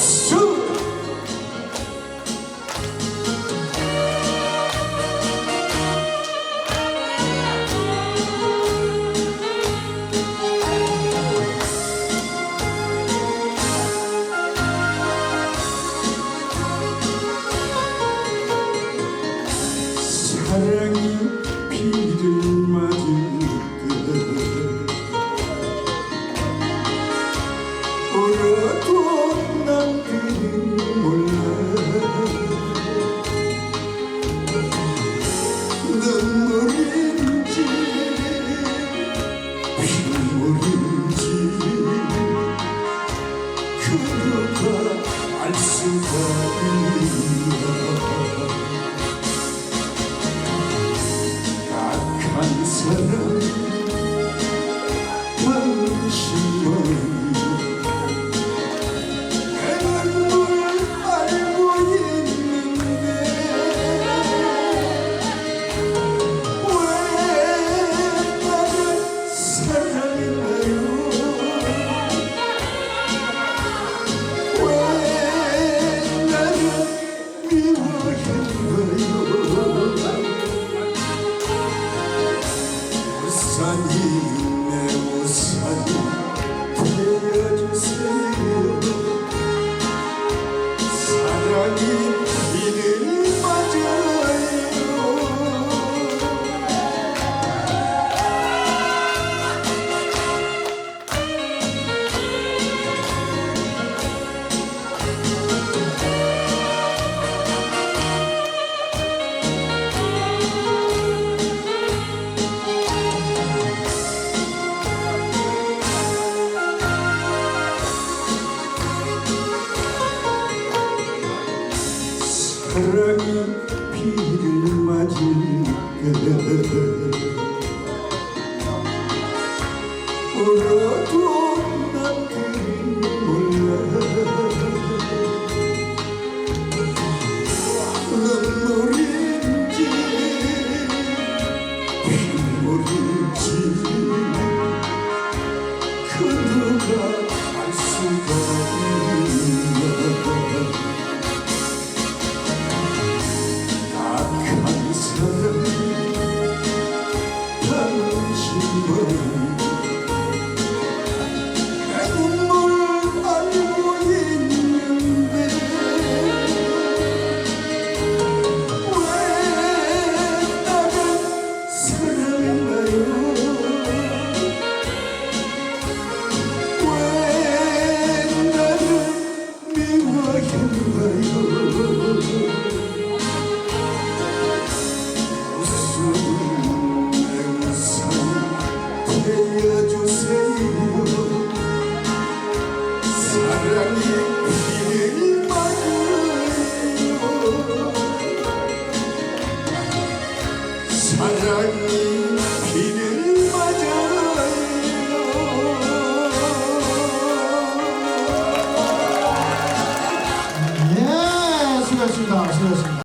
박수! 사랑이 피를 맞을 그가 알 수가 있나. 악한 사랑이 사랑이 비를 맞을 때 울어도 난 그를 몰라. 눈물인지 빗물인지 그 누가 you. 사랑이 피는